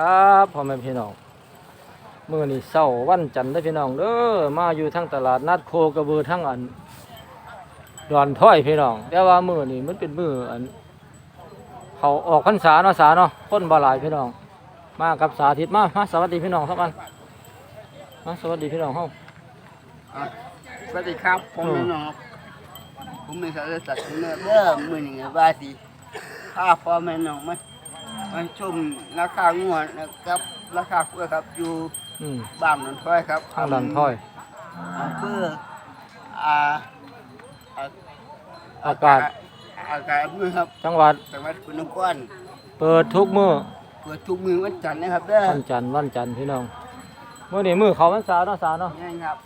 ครับพ่อแม่พี่น้องมื้อนี้เช้าวันจันทร์เด้พี่น้องเด้อมาอยู่ทั้งตลาดนัดโคกระบือทั้งอันดอนถ้อยพี่น้อง แต่ว่ามือนี้มันเป็นมืออัน เขาออกพรรษาเนาะสาเนาะคนบ่หลายพี่น้อง มากับสาธิตมามาสวัสดีพี่น้องครับอันมาสวัสดีพี่น้องเฮาอะสวัสดีครับผมอืมเป็นน้องผมเป็นสารสัตว์เนื้อเริ่มมือหนึ่งว่าสิข้าพ่อแม่น้องมา มาชมราคางวดนะครับราคากล้วยครับอยู่อืมบ้านหนองถ้อยครับทางดอนถ้อยอำเภออ่าอ่าอากาศอากาศอำเภอครับจังหวัดจังหวัดคุณนครเปิดทุกมื้อเปิดทุกมือวันจันทร์นะครับเด้อวันจันทร์วันจันทร์พี่น้องมื้อนี้มื้อเขาพรรษาเนาะสาเนาะนี่ครับ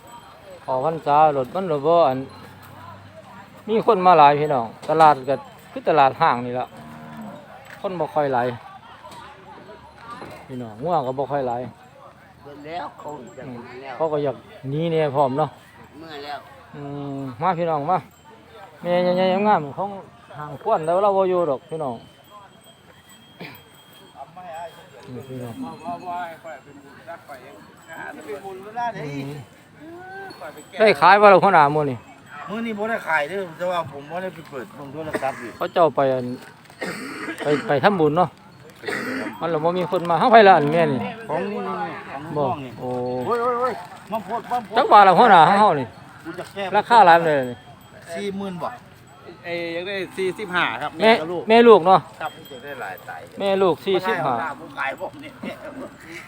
เขอพรรษารถมันรถบ่อันมีคนมาหลายพี่น้องตลาดก็คือตลาดห้างนี่ละคนบ่ค่อยหลาย พี่น้องง่วงก็บ่ค่อยหลายเปิดแล้วเขาจะอืมเปิดแล้วเขาก็อยากหนีเนี่ยพร้อมเนาะเมื่อแล้วอืมมาพี่น้องมาแม่ใหญ่ๆงามๆของห่างควนแล้วเราบ่อยู่ดอกพี่น้องนี่พี่น้องว่าว่าค่อยเป็นบุญรักไปเองเป็นบุญเวลาไหนอืมได้ขายบ่ล่ะหัวหน้ามื้อนี้มื้อนี้บ่ได้ขายเด้อแต่ว่าผมบ่ได้ไปเปิดเบิ่งโทรศัพท์อยู่เขาเจ้าไปอัน ไปไปทำบุญเนาะ มันเราบ่มีคนมาเฮาไปละอันแม่นี่ของนี่นี่นี่ของบ่น้องนี่โอ้โอ้ยโอ้ยโอ้ยมาโพดมาโพดจักว่าละหัวหน้าเฮานี่กูจะแก้ราคาหลายปานใดนี่40,000บ่เอ้ยยังได้สี่สิบห้าครับแม่แม่ลูกเนาะครับจะได้หลายตายแม่ลูก45 45ผมขายผมนี่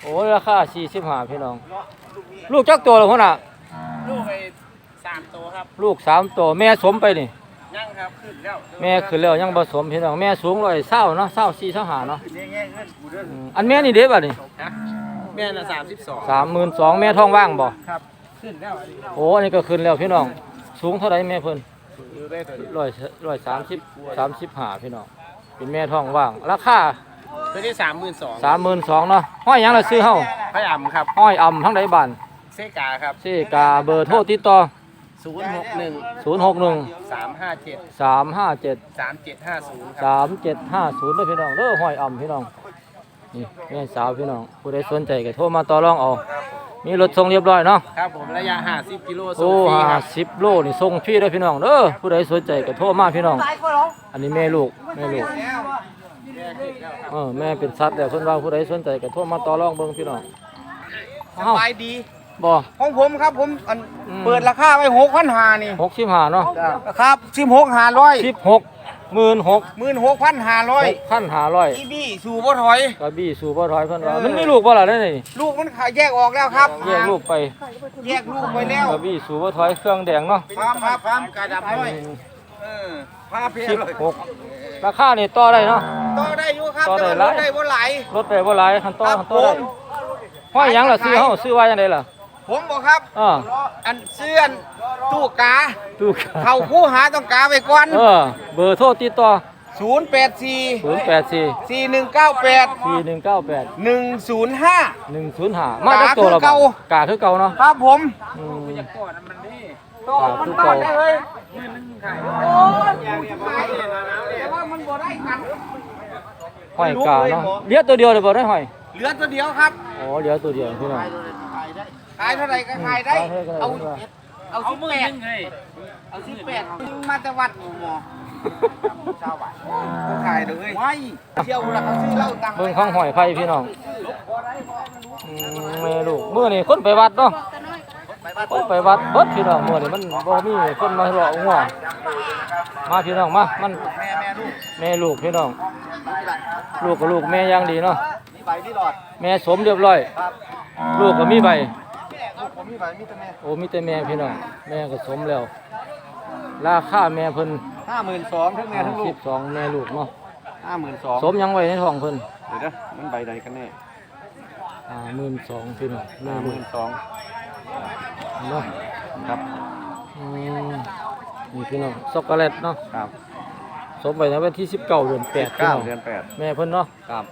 โอ้ราคา45พี่น้อง ลูกจักตัวละหัวหน้าลูกไปสามตัวครับ ลูกสามตัวแม่สมไปนี่ ยังครับขึ้นแล้วแม่ขึ้นแล้วยังบ่สมพี่น้องแม่สูง120เนาะ24 25เนาะนี่แง่เงินกูเด้ออืมอันแม่นี่เด้บัดนี่แม่น่ะสามสิบสอง32,000แม่ท้องว่างบ่ครับขึ้นแล้วอันนี้โอ้อันนี้ก็ขึ้นแล้วพี่น้อง สูงเท่าไหร่แม่เพิ่นอยู่ได้ตัวนี้ร้อยร้อยสามสิบสามสิบห้าพี่น้องเป็นแม่ท้องว่าง ราคาตัวนี้สามหมื่นสองสามหมื่นสองเนาะห้อยหยังละซื้อเฮาพยายามครับห้อยอ่ำทั้งใดบ้านเซกาครับ เซกาเบอร์โทรติดต่อ ศูนย์หกหนึ่งศูนย์หกหนึ่งสามห้าเจ็ดสามห้าเจ็ดสามเจ็ดห้าศูนย์ครับสามเจ็ดห้าศูนย์ด้วยพี่น้องเด้อห้อยอ่ำพี่น้องนี่แม่สาวพี่น้องผู้ใดสนใจก็โทรมาต่อรองเอามีรถส่งเรียบร้อยเนาะครับผมระยะห้าสิบกิโลส่โอ้งฟรีห้าครับสิบโลนี่ส่งฟรีเด้อพี่น้องเด้อผู้ใดสนใจก็โทรมาพี่น้อง อันนี้แม่ลูกแม่ลูกเออแม่เป็นสัตว์แต่เพิ่นว่าผู้ใดสนใจก็โทรมาต่อรองเบิ่งพี่น้องสบายดี บ่ ของผมครับผมอันอืม เปิดราคาไว้6,500นี่65เนาะครับ16,500 16หมื่นหก16,500พันห้าร้อยอีบี้สู่บ่ถอย กระบี่สู่บ่ถอยเพิ่นว่าเออ มันมีลูกบ่ล่ะได้นี่ลูกมันขายแยกออกแล้วครับแยกลูกไปแยกลูกไปแล้วกระบี่สู่บ่ถอยเครื่องแดงเนาะฟาร์มครับฟาร์มกระดับน้อยเออพาเพียสิบเลยหกราคานี่ต่อได้เนาะ ต่อได้อยู่ครับต่อได้แต่หลายว่าได้บ่หลาย รถได้บ่หลายคันต่อครับคันต่อได้ผมห้อยหยังล่ะซื้อเฮาซื้อว่าจังไดล่ะ ผมบอกครับอ้ออันเสื่อนตู้กาตู้เขาคู่หาต้องกาไปก่อนเออเบอร์โทรติดต่อ084 084 4198 4198 105 105มาจากตัวเรากาคือเก่ากาคือเก่าเนาะครับผมอืมโตกามันคือบ้าเก่านได้เลยโอ้ยขายแต่ว่ามันบ่ได้กันห้อยกาเนาะเหลือตัวเดียวเลยบ่ได้ห้อยเหลือตัวเดียวครับอ๋อเหลือตัวเดียวพี่น้อง ขายเท่าไหร่ก็ขายได้ขายเท่าไหร่ก็เอาได้เอาสิบแปดเอาสิบแปดมาแต่วัดหมอชาวบ้านขายเลยไม่เที่ยวแล้วเขาซื้อเหล้าตังค์เบิ่งข้างหอยไผ่พี่น้องอืมแม่ลูกมื้อนี้คนไปวัดเนาะคนไปวัดเบิดพี่น้องมื้อนี้มันบ่มีคนมาเลาะงัวมาพี่น้องมา มันแม่แม่ลูกแม่ลูกพี่น้อง ลูกกับลูกแม่อย่างดีเนาะมีใบมีหลอดแม่สมเรียบร้อยครับ ลูกก็มีใบลูกผมมีใบมีแต่แม่โอ้มีแต่แม่พี่น้องแม่ก็สมแล้ว ราคาแม่เพิ่นห้าหมื่นสองทั้งแม่ทั้งลูก12แม่ลูกเนาะห้าหมื่นสองสมยังไว้ในท้องเพิ่นเดี๋ยวนะมันใบใดกันแน่อ่า12,000พี่น้องแม่ห้าหลูมื่กนสองเนาะครับอืมนี่พี่น้องช็อกโกแลตเนาะครับสมไปในวันที่19เดือน8พี่เก้าน้องเดือนแปดแม่เพิ่นเนาะครับ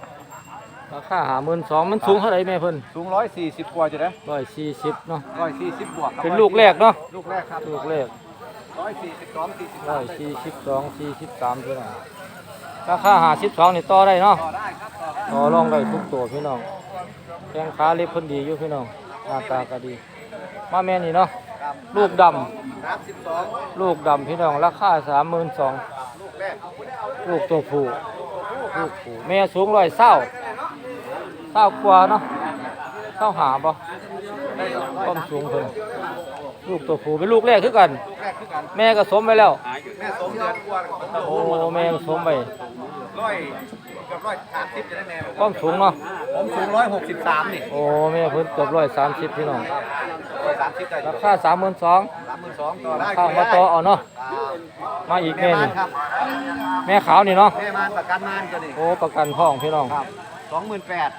ราคาหาหมื่นสองมันสูงเท่าไหร่แม่เพิ่นสูงร้อยสี่สิบกว่าจะได้ร้อยสี่สิบเนาะร้อยสี่สิบบวกครับเป็นลูกแรกเนาะลูกแรกครับลูกแรกร้อยสี่สิบสองสี่สิบร้อยสี่สิบสองสี่สิบสามพี่น้องราคาหาสิบสองนี่ต่อได้เนาะต่อได้ครับต่อได้ต่อรองได้ทุกตัวพี่น้องคแข้งขาเล็บเพิ่นดีอยู่พี่น้องหน้าตาก็ดี มาแม่นี่เนาะลูกดำสามสิบสองลูกดำพี่น้องราคาสามหมื่นสองลูกแรกลูกตัวผู้ลูกผู้แม่สูงร้อยเศร้า เศร้ากว่าเนาะเศร้าหาบ่ความสูงเพิ่นลูกตัวผู้เป็นลูกแรกคือกันลูกแรกคือกันแม่ก็สมไปแล้ว แม่สมเดือนกว่าโอ้แม่ก็สมไปร้อยเกับร้อยสามสิบจะได้แม่ความสูงเนาะผมสูงร้อยหกสิบสามนี่โอ้แม่เพิ่นเกือบร้อยสามสิบพี่น้องร้อยสามสิบได้ราคาสามหมื่นสองสามหมื่นสองต่อได้ข้างมาต่อเอาเนาะมาอีกแม่แม่มานี่นครับแม่ขาวนี่เนาะแม่มานประกันมานตัวนี้โอ้ประกันท้องพี่น้องครับสองหมื่นแปด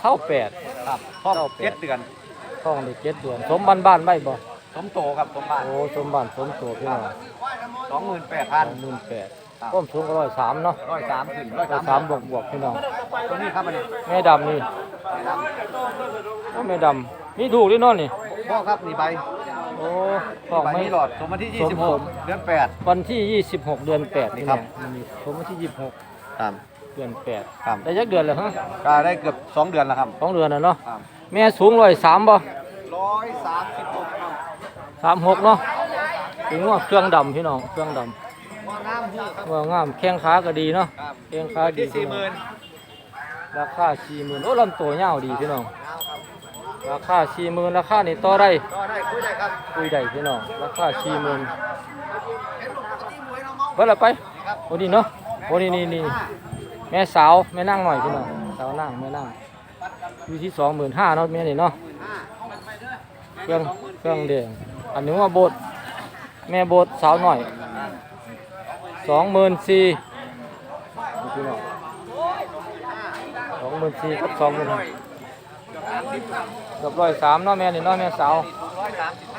เศร้าแปด ครับครอบเจ็ดเดือนท้องได้เจ็ดเดือน สมบ้านบ้านๆไว้บ่สมโตครับสมบัติโอ้สมบ้านสมตัวพี่น้องสองหมื่นแปดพันสองหมื่นแปดก้มสูงก็ร้อยสามเนาะร้อยสามขึ้นร้อยร้อยสาสามมบวกบวกพี่น้อง ตัวนี้ครับอันนี้แม่ดำนี่ไม่รับโอ้แม่ดำนี่ถูกด้วยเนาะนี่ พ่อครับนี่ใบโอ้ท้องใบไม่ นี้หลอดสมวันที่ยี่สมสิบผหมกเดือนแปด วันที่ 26 เดือน8นี่ครัแหบละนี่ผมวันที่ครับ26 เดือนครับ8ได้ยักเดือนแล้วฮะก็ได้เกือบสองเดือนแล้วครับ สองเดือนแล้วเนาะครับ แม่สูงร้อยสามบ่ร้อยสามสิบหกครับสามหกเนาะถึงว่าเครื่องดำพี่น้องเครื่องดว่าน้ำที่ครับำว่างามแข้งขาก็ดีเนาะครับแข้งขาดีที่สี่หมื่นราคาสี่หมื่นโอ้ลำตัวยาวดีพี่น้องราคาสี่หมื่นราคานี่ต่อได้ก็ได้คุยได้ครับคุยได้พี่น้องราคาสี่หมื่นเบิดละไปโอ้นี่เนาะโอ้นี่นี่นี่ แม่สาวแม่นั่งหน่อยพี่น้องสาวนั่งแม่นั่งอยู่ที่สองหมื่นห้าเนาะแม่นี่เนาะเครื่องเครื่องแดงอันนี้ว่าโบดแม่โบดสาวหน่อยสองหมื่นสี่พี่น้องสองหมื่นสี่กับสองหมื่นกับร้อยสามเนาะแม่นี่เนาะแม่สาว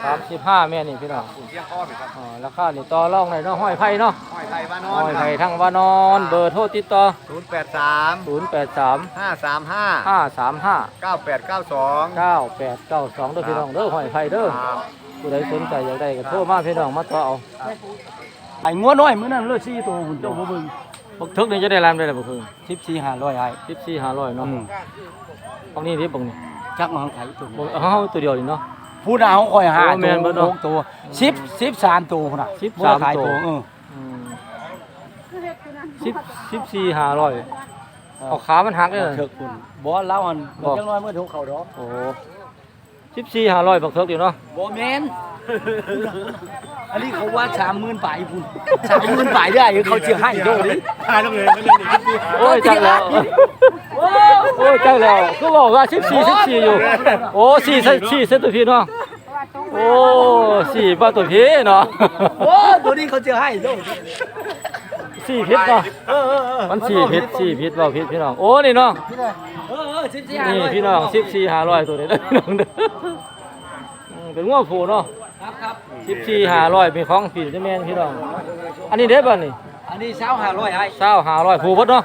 สามสิบสามสิบห้าแม่นี่พี่น้องเพียงข้อไปครับอ๋อราคานี่ต่อรองในอยเนาะห้อยไผ่เนาะห้อยไทยบ้านนอห้นอยไผ่ทั้งว่านอนเบอร์โทรติดต่อศูนย์แปดสาม0 8 3ห้าสามห้า5 3 5เก้าแปดเก้าสอง9 8 9 2เด้อพี่น้องเด้อห้อยไผ่เด้อผู้ใดสนใจอยากได้ก็โทรมาพี่น้องมาต่อเอาไอ้งัวน้อยมื้อนั้นเลย4ตัวพุ่นเจ้าบ่เบิ่งบักทึกนี่จะได้รามได้ล่ะบ่คือ14 500ไอ้14 500เนาะอืมตรงนี้ที่บังนี่จักมาไผตัวบ่เอาเฮาตัวเดียวนี่เนาะ ผู้น่ะเฮาค่อยหาโอ้แม่นเบิดเนาะหกตัว10 13ตัวพุ่นน่ะ13บ่ได้ขายตัว เอออืม10 14 500เอาขามันหักเลยเถิกพุ่นบ่เล่าหันบ่จังน้อยเมื่อถูกเข้าดอกโอ้14 500บักทึกอยู่เนาะบ่แม่นอันนี้เขาว่า30,000ปลายพุ่น30,000ปลายได้เขาสิให้โดดิโอ้ยจังแล้ว โอ้ย จังแล้วก็บอกว่า14 14อยู่ โอ้4 4เซตตัวพี่เนาะโอ้สี่บาทตัวพี่เนาะโอ้ตัวนี้เขาสิให้โดดิสี่พิษเนาะเออๆๆมันสี่พิษสี่พิษบ่พิษพี่น้องโอ้นี่เนาะเออๆ14นี่500พี่น้องสิบสี่ห้าร้อยตัวนี้เด้อพี่น้องเด้ออืมเป็นง้อผูเนาะครับครับสิบสี่ห้าร้อยเป็นของผีเจ้าแม่นพี่น้องอันนี้เด้อบ่นี่อันนี้25,500ไอ้เศร้าห้าร้อยผูเบิดเนาะ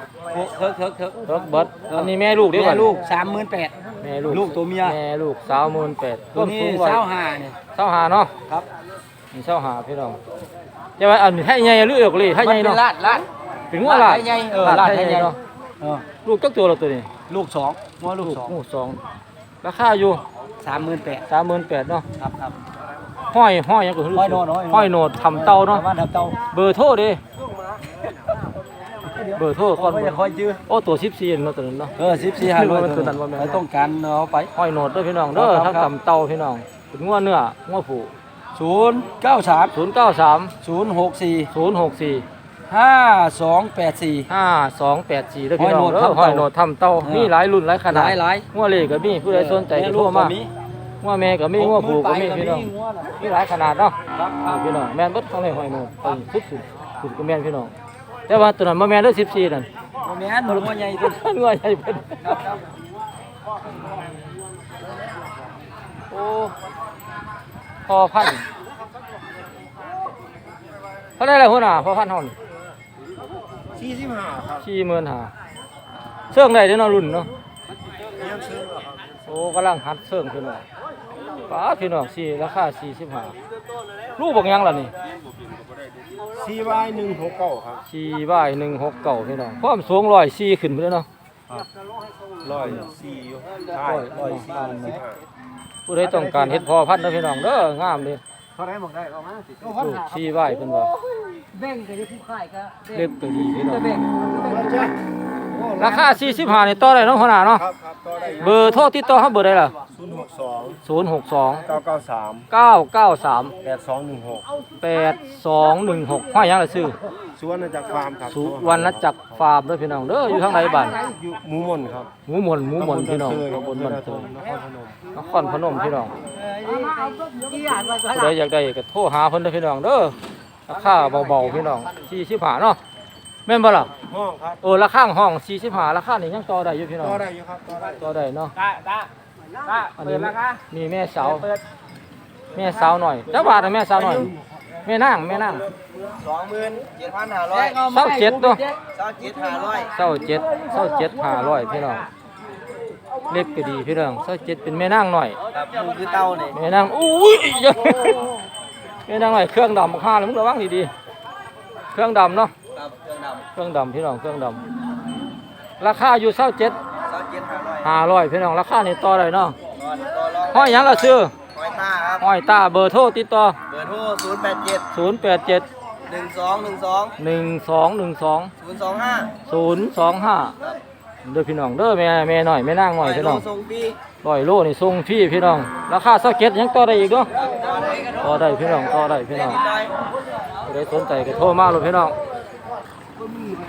เถิร์กเถิร์กเถิร์กเบิดเบิร์ดอันนี้แม่ลูกเด้อบ่แม่นี่ลูก38,000แปด แม่ลูกลูกตัวเมีย แม่ลูกสาวหมื่นแปดตัวนี้สูงร้าหาเนี่ยเศร้าหาเนาะครับนี่เศร้าหาพี่น้องจะว่าอันให้ใหญ่หรือเอกเลยให้ใหญ่เนาะลาดลาดเป็นงัวลาดให้ใหญ่เออลาดให้ใหญ่ เนาะเออลูกจักตัวละตัวนี้ลูกสองงัวลูกสองลูกสองราคาอยู่สามหมื่นแปดสามหมื่นแปดเนาะครับครับ ห้อยห้อยหยังก็ห้อยโนดห้อยโนดห้อยโนดทำเตาเนาะบ้านทับเตาเบอร์โทรด้ เบอร์โทรก่อนไม่จะคอยจื้อโอ้ตัว14เนาะตัวนั้นเนาะเออสิบสี่ห้าร้อยมันคือนั่นว่าแม่นไม่ต้องการเอาไปห้อยโนดเด้อพี่น้องเด้อครัทั้บงทำเตาพี่น้องเป็นงัวเนื้องัวผู้ศูนย์เก้าสาม093ศูนย์หกสี่064ห้าสองแปดสี่5284เด้อพี่น้องห้อยโนดเด้อทำเตาห้อยโนดทำเตาเออมีหลายรุ่นหลายขหนาดลายหลายงัวเล็กก็มีผู้ใดสนใจก็โทรมางัวแม่ก็มีงัวผู้ก็มีพี่น้องมีหลายขนาดเนาะครับคอ่ารับพี่น้องแม่นเบิดของในหอยโนดไปสุดสุดสุดก็แม่นพี่น้อง แต่ว่าตัวนั้นบ่แม่นเด้อ14นั่นโมแมนหนูงัวใหญ่ตัวง่อยใหญ่เพิ่นครับครับโอ้พอพันธุ์เท่าได้แล้วหัวหน้าพอพันธุ์เฮานี่สี่สิบห้าครับ45,000เสื่องได้เด้อเนาะรุ่นเนาะโอ้กำลังหัดเสื่องพี่น้องป้าดพี่น้องสี่ราคา45ลูกบักหยังล่ะนี่ สี่วายหนึ่งหกเก้าครับ4บ่าย169พี่น้องความสูง104ขึ้นไปแล้วเนาะร้อยสี่อยู่ใช่ร้อยสี่สิบห้าผู้ใดต้องการเฮ็ดพอพันธุ์เด้อพี่น้องเด้องามเด้เท่าไหร่บอกได้เอามาสิลูกชี้ไหว้เพิ่นว่าแบ่งก็จะผู้ขายก็เล็บก็ดีพี่น้องแบ่งราคา45นี่ต่อได้เนาะหัวหน้าเนาะครับครับต่อได้เบอร์โทรติดต่อเฮาเบอร์ใดล่ะ ศูนย์หกสอง062เก้าเก้าสาม993แปดสองหนึ่งหก8216ห้อยหยังล่ะซื้อสวนจากฟาร์มครับสุวรรณจักรฟาร์มเด้อพี่น้องเด้ออยู่ทางไหนบ้านอยู่หมูหมนครับหมูหม่นหมูหม่นพี่น้องตำบลตำบลบับ้านนเทิเทิงงนครพนมนครพนมพี่น้องกี่อย่างไว้ก็ผู้ใดอยากได้ก็โทรหาเพิ่นเด้อพี่น้องเด้อราคาเบาๆพี่น้อง45เนาะแม่นบ่ล่ะห้องครับเออราคาห้อง45ราคานี่ยังต่อได้อยู่พี่น้องต่อได้อยู่ครับต่อได้ต่อได้เนาะได้ได้ ได้อันเปินี้ดราคามีแม่สาวเปิดแม่สาวหน่อยเจ้าบาทอะแม่สาวหน่อยแม่นางแม่นางสองหมื่นเจ็ดพันห้าร้อยเศร้าเจ็ดตัว สองเจ็ดห้าร้อยเศร้าเจ็ดเศร้าเจ็ดห้าร้อยพี่น้องเล็บก็ดีพี่น้องเศร้าเจ็ดเป็นแม่นางหน่อย ครับมันคือเต้าเนี่ยแม่นางอุ้ยแม่นางหน่อยเครื่องดำข้าเลยมึงระวังดีๆเครื่องดำเนาะครับเครื่องดเครื่องดำพี่น้องเครื่องดำราคาอยู่เศร้าเจ็ดำสองเจ็ด ห้าร้อยห้าร้อยพี่น้องราคานี่ต่อได้เนาะก่อนต่อรองห้อยหยังละซื้อหอยต้าครับ ห้อยตาเบอร์โทรติดต่อ เบอร์โทรศูนย์แปดเจ็ดศูนย์แปดเจ็ดหนึ่งสองหนึ่งสองหนึ่งสองหนึ่งสองศูนย์สองห้าศูนย์สองห้าเด้อพี่น้องเด้อแม่แม่หน่อยแม่นางหน่อยพี่น้องส่งฟรีร้อยโลนี่ส่งพี่พี่น้องราคาสักเก็ตยังต่อได้อีกเนาะต่อได้พี่น้องต่อได้พี่น้องได้ผู้ใครสนใจก็โทรมาเลยพี่น้อง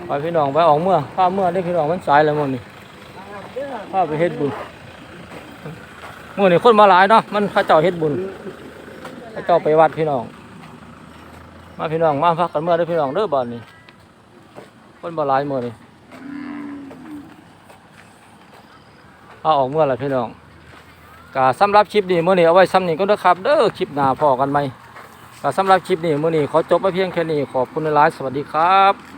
ไปพี่น้องไปออกเมื่อพาเมื่อได้พี่น้องมันสายแล้วมื้อนี้ พาไปเฮ็ดบุญมื้อนี้คนมาหลายเนาะมันเขาเจ้าเฮ็ดบุญเขาเจ้าไปวัดพี่น้อง มาพี่น้องมาพักกันเมื่อได้พี่น้องเด้อบ้านนี้ คนมาหลายมื้อนี้เอาออกเมื่อไรพี่น้องกาสำหรับคลิปนี้มื้อนี้เอาไว้ซ้ำนี้ก็เด้อครับ เด้อคลิปหน้าพอกันไหมกาสำหรับคลิปนี้มื้อนี้ขอจบไปเพียงแค่นี้ขอบคุณหลายสวัสดีครับ